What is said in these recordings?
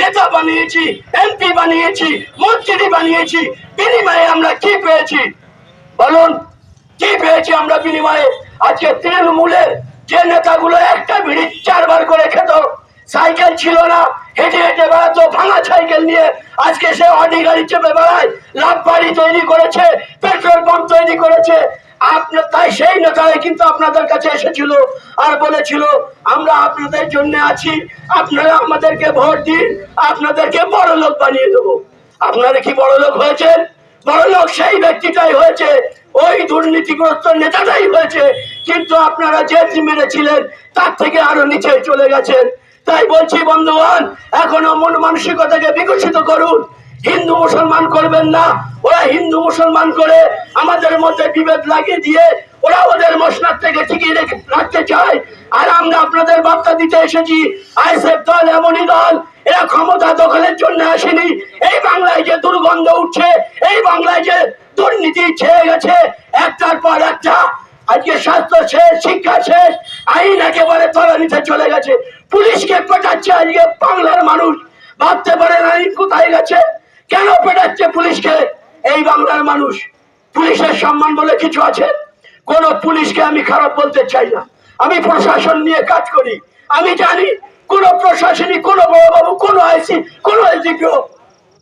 নেতা বানিয়েছি এমপি বানিয়েছি, মন্ত্রী বানিয়েছি, বিনিময়ে আমরা কি পেয়েছি? বলুন, কি পেয়েছি আমরা বিনিময়ে? আজকে তৃণমূলের যে নেতাগুলো একটা বিড়ি চারবার করে খেত, সাইকেল ছিল না, হেঁটে হেঁটে বেড়াতো, ভাঙা সাইকেল নিয়ে আজকে সে অডি গাড়ি চেপে বেড়ায় লাভ বাড়ি তৈরি করেছে, পেট্রোল পাম্প তৈরি করেছে আপনার তাই সেই নেতারাই কিন্তু আপনাদের কাছে এসেছিল আর বলেছিল, আমরা আপনাদের জন্য আছি। আপনারা আমাদেরকে ভোট দিন। আপনাদেরকে বড় লোক বানিয়ে দেবো। আপনারা কি বড় লোক হয়েছেন? বড় লোক সেই ব্যক্তিটাই হয়েছে। ওই দুর্নীতিগ্রস্ত নেতাটাই হয়েছে। কিন্তু আপনারা যে মেরেছিলেন, তার থেকে আরও নিচে চলে গেছেন। তাই বলছি, বন্ধুগণ, এখনও মন মানসিকতাকে বিকশিত করুন। হিন্দু মুসলমান করবেন না। ওরা হিন্দু মুসলমান করে আমাদের মধ্যে বিভেদ লাগিয়ে দিয়ে ওরা ওদের মশলার থেকে টিকিয়ে রেখে রাখতে চায়। আর আমরা আপনাদের বার্তা দিতে এসেছি আইসেফ দল এমনই দল, এরা ক্ষমতা দখলের জন্য আসেনি। এই বাংলায় যে দুর্গন্ধ উঠছে, এই বাংলায় যে দুর্নীতি ছেয়ে গেছে, একটার পর একটা আজকে স্বাস্থ্য শেষ, শিক্ষা শেষ, আইন একেবারে তলানিতে চলে গেছে। পুলিশকে পেটাচ্ছে আজকে বাংলার মানুষ। ভাবতে পারে না কোথায় গেছে। কেন পেটাচ্ছে পুলিশকে? এই বাংলার মানুষ। পুলিশের সম্মান বলে কিছু আছে? কোন পুলিশকে আমি খারাপ বলতে চাই না। আমি প্রশাসন নিয়ে কাজ করি। আমি জানি কোন প্রশাসনিক, কোন বড়বাবু, কোন আইসি, কোন এসডিপিও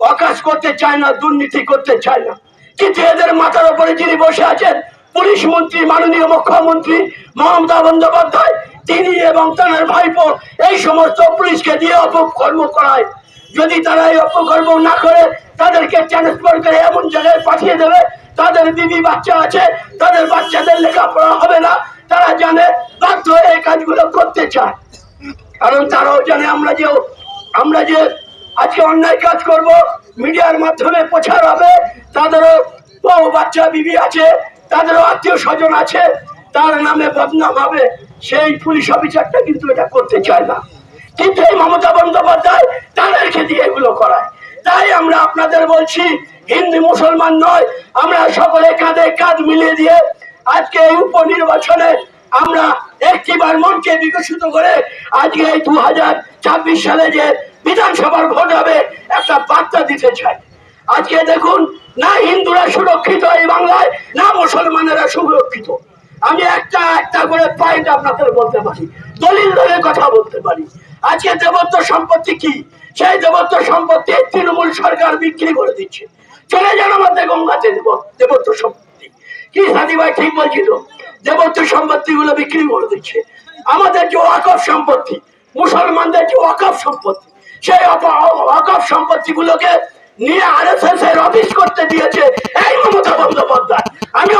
অকাশ করতে চায় না, দুর্নীতি করতে চায় না। কিন্তু এদের মাথার উপরে যিনি বসে আছেন, পুলিশ মন্ত্রী, মাননীয় মুখ্যমন্ত্রী মমতা বন্দ্যোপাধ্যায়, তিনি এবং তার ভাইপো এই সমস্ত পুলিশকে দিয়ে অপকর্ম করায়। যদি তারা এই অপকর্ম না করে, তাদেরকে ট্রান্সফার করে এমন জায়গায় পাঠিয়ে দেবে, তাদের বিবি বাচ্চা আছে, তাদের বাচ্চাদের লেখাপড়া হবে না, তারা জানে বাধ্য এই কাজগুলো করতে চায়। কারণ তারাও জানে আমরা যে আমরা যে আজকে অন্যায় কাজ করব, মিডিয়ার মাধ্যমে প্রচার হবে, তাদেরও বউ বাচ্চা বিবি আছে, তাদেরও আত্মীয় স্বজন আছে, তার নামে বদনাম হবে, সেই পুলিশ অফিসারটা কিন্তু এটা করতে চায় না। কিন্তু এই মমতা বন্দ্যোপাধ্যায় তাদেরকে দিয়ে এগুলো করায় তাই আমরা আপনাদের বলছি, হিন্দু মুসলমান নয়, আমরা সকলে কাঁধে কাঁধ মিলিয়ে দিয়ে আজকে এই উপনির্বাচনে আমরা একটিবার মনকে বিকশিত করে আজকে এই দু হাজার ছাব্বিশ সালে যে বিধানসভার ভোট হবে, একটা বার্তা দিতে চাই। আজকে দেখুন, না হিন্দুরা সুরক্ষিত এই বাংলায়, না মুসলমানেরা সুরক্ষিত। আমি একটা একটা করে পয়েন্ট আপনাদের বলতে পারি, দলিল ধরে কথা বলতে পারি। আজকে দেবত্ব সম্পত্তি কি? সেই দেবত্ব সম্পত্তি তৃণমূল সরকার বিক্রি করে দিচ্ছে। চলে যান আমাদের গঙ্গাতে দেব দেবত্ব সম্পত্তি। কি সাদি ভাই ঠিক বলছিল? দেবত্ব সম্পত্তি গুলো বিক্রি করে দিচ্ছে। আমাদের যে ওয়াকফ সম্পত্তি, মুসলমানদের যে ওয়াকফ সম্পত্তি, সেই ওয়াকফ সম্পত্তি গুলোকে নিয়ে আরএসএস এর অফিস করতে দিয়েছে এই মমতা বন্দ্যোপাধ্যায়। আমি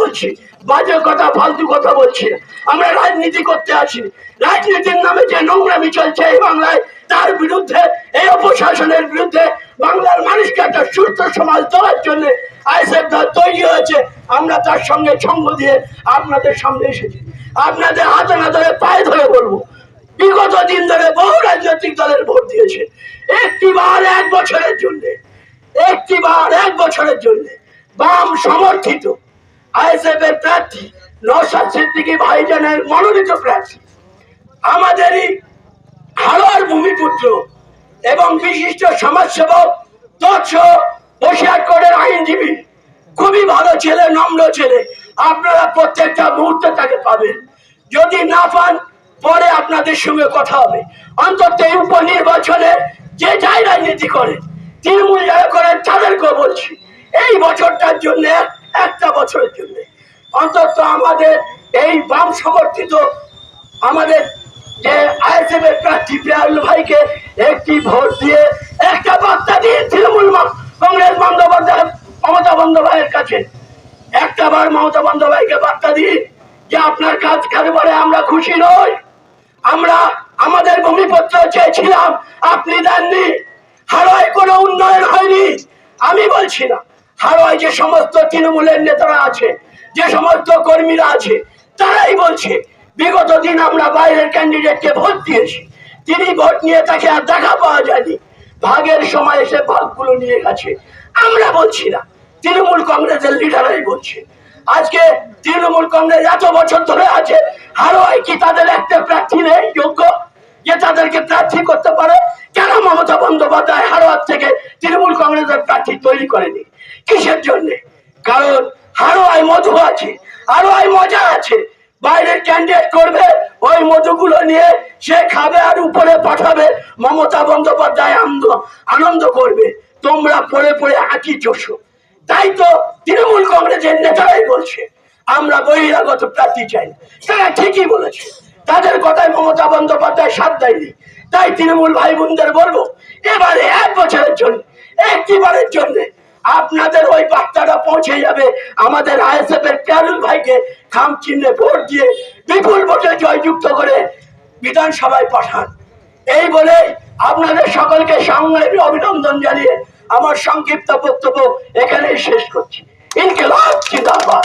বলছি, বাজে কথা, ফালতু কথা বলছি আমরা রাজনীতি করতে রাজনীতির নামে যে নোংরামি চলছে এই বাংলায়, তার বিরুদ্ধে, এই অপশাসনের বিরুদ্ধে বাংলার মানুষকে একটা সুস্থ সমাজ দেওয়ার জন্য আইসেফ দল তৈরি হয়েছে। আমরা তার সঙ্গে সঙ্গ দিয়ে আপনাদের সামনে এসেছি। আপনাদের হাতে না ধরে পায়ে ধরে বলব। বিগত দিন ধরে বহু রাজনৈতিক দলের ভোট দিয়েছে। একটি বার এক বছরের জন্য একটি বার এক বছরের জন্য বাম সমর্থিত আইএসএফ এর প্রার্থী নৌসাদ সিদ্দিকী ভাইজানের মনোনীত প্রার্থী। আমাদেরই হাওয়ার ভূমিপুত্র এবং বিশিষ্ট সমাজসেবক, তৎস বসিয়াটকোটের আইনজীবী, খুবই ভালো ছেলে, নম্র ছেলে, আপনারা প্রত্যেকটা মুহূর্তে তাকে পাবেন। যদি না পান পরে আপনাদের সঙ্গে কথা হবে। অন্তত এই উপনির্বাচনে যে যাই রাজনীতি করে, তৃণমূল যারা করেন তাদেরকেও বলছি এই বছরটার জন্য, একটা বছরের জন্য। অন্তত আমাদের এই বাম সমর্থিত, আমাদের যে আইএসএফ এর প্রার্থী প্রিয়াল ভাইকে একটি ভোট দিয়ে একটা বার্তা দিয়ে তৃণমূল কংগ্রেস বন্দ্যোপাধ্যায়, মমতা বন্দ্যোপাধ্যায়ের কাছে একটা বার মমতা বন্দ্যোপাধ্যায়কে বার্তা দিই যে আপনার কাজ কারবারে আমরা খুশি নই। আমরা আমাদের ভূমিপত্র চেয়েছিলাম, আপনি দেননি। হারায় কোনো উন্নয়ন হয়নি। আমি বলছি না হারায় যে সমস্ত তৃণমূলের নেতারা আছে, যে সমস্ত কর্মীরা আছে, তারাই বলছে, বিগত দিন আমরা বাইরের ক্যান্ডিডেটকে ভোট দিয়েছি। তিনি ভোট নিয়ে তাকে আর দেখা পাওয়া যায়নি। ভাগের সময় এসে ভাগগুলো নিয়ে গেছে। আমরা বলছি না, তৃণমূল কংগ্রেসের লিডারাই বলছে। আজকে তৃণমূল কংগ্রেস এত বছর ধরে আছে হারোয় কি তাদের একটা প্রার্থী নেই, যোগ্য? যে তাদেরকে প্রার্থী করতে পারে, কেন মমতা থেকে তৃণমূল কংগ্রেসের প্রার্থী তৈরি করেনি? কিসের জন্য? কারণ হারোয়ায় মধু আছে হারোয়ায় মজা আছে। বাইরের ক্যান্ডিডেট করবে, ওই মধুগুলো নিয়ে সে খাবে আর উপরে পাঠাবে। মমতা বন্দ্যোপাধ্যায় আনন্দ আনন্দ করবে। তোমরা পড়ে পড়ে আঁকি চষো। তাই তো তৃণমূল কংগ্রেসের নেতারাই বলছে। আমরা বহিরাগত প্রার্থী চাই। তারা ঠিকই বলেছে। তাদের কথায় মমতা বন্দ্যোপাধ্যায় সাথ দেয়নি। তাই তৃণমূল ভাই বোনদের বলব, এবারে এক বছরের জন্য একটিবারের জন্য আপনাদের ওই বার্তাটা পৌঁছে যাবে আমাদের আইএসএফ এর প্যারুল ভাইকে খাম চিহ্নে ভোট দিয়ে বিপুল ভোটে জয়যুক্ত করে বিধানসভায় পাঠান। এই বলে আপনাদের সকলকে সংগ্রামী অভিনন্দন জানিয়ে আমার সংক্ষিপ্ত বক্তব্য এখানেই শেষ করছি। ইনকেলাব জিন্দাবাদ।